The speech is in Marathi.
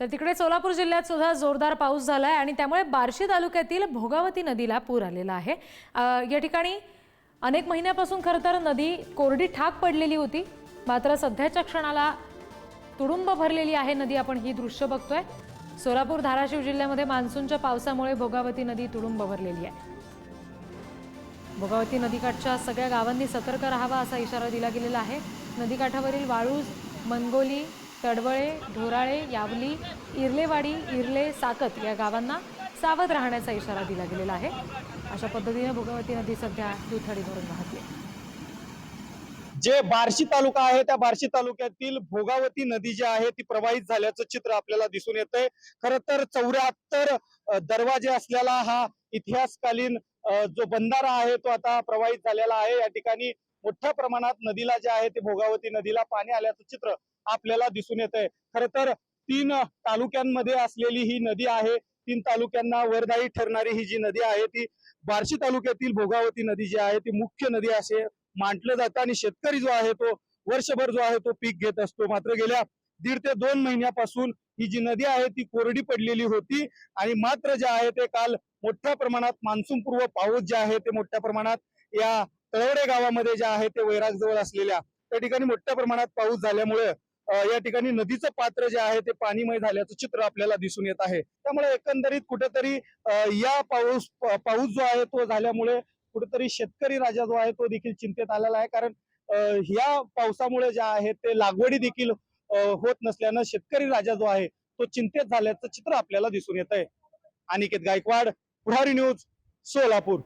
तर तिकडे सोलापूर जिल्ह्यात सुद्धा जोरदार पाऊस झाला आहे आणि त्यामुळे बार्शी तालुक्यातील भोगावती नदीला पूर आलेला आहे. या ठिकाणी अनेक महिन्यापासून खरं तर नदी कोरडी ठाक पडलेली होती. मात्र सध्याच्या क्षणाला तुडुंब भरलेली आहे नदी. आपण ही दृश्य बघतोय. सोलापूर धाराशिव जिल्ह्यामध्ये मान्सूनच्या पावसामुळे भोगावती नदी तुडुंब भरलेली आहे. भोगावती नदीकाठच्या सगळ्या गावांनी सतर्क राहावा असा इशारा दिला गेलेला आहे. नदीकाठावरील वाळूज मनगोली तडवळे ढोराळे यावली इर्लेवाडी इर्ले साकत या गावांना सावध राहण्याचा इशारा दिला गेलेला आहे. अशा पद्धतीने भोगावती नदी सध्या दुथडी भरून वाहते. जे बार्शी तालुका आहे त्या बार्शी तालुक्यातील भोगावती नदी जी आहे ती प्रवाहित झाल्याचं चित्र आपल्याला दिसून येतंय. खर तर चौऱ्याहत्तर दरवाजे असलेला हा इतिहासकालीन जो बंधारा आहे तो आता प्रवाहित झालेला आहे. या ठिकाणी मोठ्या प्रमाणात नदीला जे आहे ते भोगावती नदीला पाणी आल्याचं चित्र आपल्याला दिसून येत आहे खर तर तीन तालुक्यांमध्ये असलेली ही नदी आहे. तीन तालुक्यांना वरदायी ठरणारी ही जी नदी आहे ती बार्शी तालुक्यातील भोगावती नदी जी आहे ती मुख्य नदी असे मांडलं जातं. आणि शेतकरी जो आहे तो वर्षभर जो आहे तो पीक घेत असतो. मात्र गेल्या दीड ते दोन महिन्यापासून ही जी नदी आहे ती कोरडी पडलेली होती. आणि मात्र जे आहे ते काल मोठ्या प्रमाणात मान्सून पूर्व पाऊस जे आहे ते मोठ्या प्रमाणात या तळवडे गावामध्ये जे आहे ते वैराग जवळ असलेल्या त्या ठिकाणी मोठ्या प्रमाणात पाऊस झाल्यामुळे या ठिकाणी नदीचं पात्र जे आहे ते पाणीमय झाल्याचं चित्र आपल्याला दिसून येत आहे. त्यामुळे एकंदरीत कुठेतरी या पाऊस पाऊस जो आहे तो झाल्यामुळे कुठेतरी शेतकरी राजा जो आहे तो देखील चिंतेत आलेला आहे. कारण या पावसामुळे जे आहे ते लागवडी देखील होत नसल्यानं शेतकरी राजा जो आहे तो चिंतेत झाल्याचं चित्र आपल्याला दिसून येत आहे. अनिकेत गायकवाड पुढारी न्यूज सोलापूर.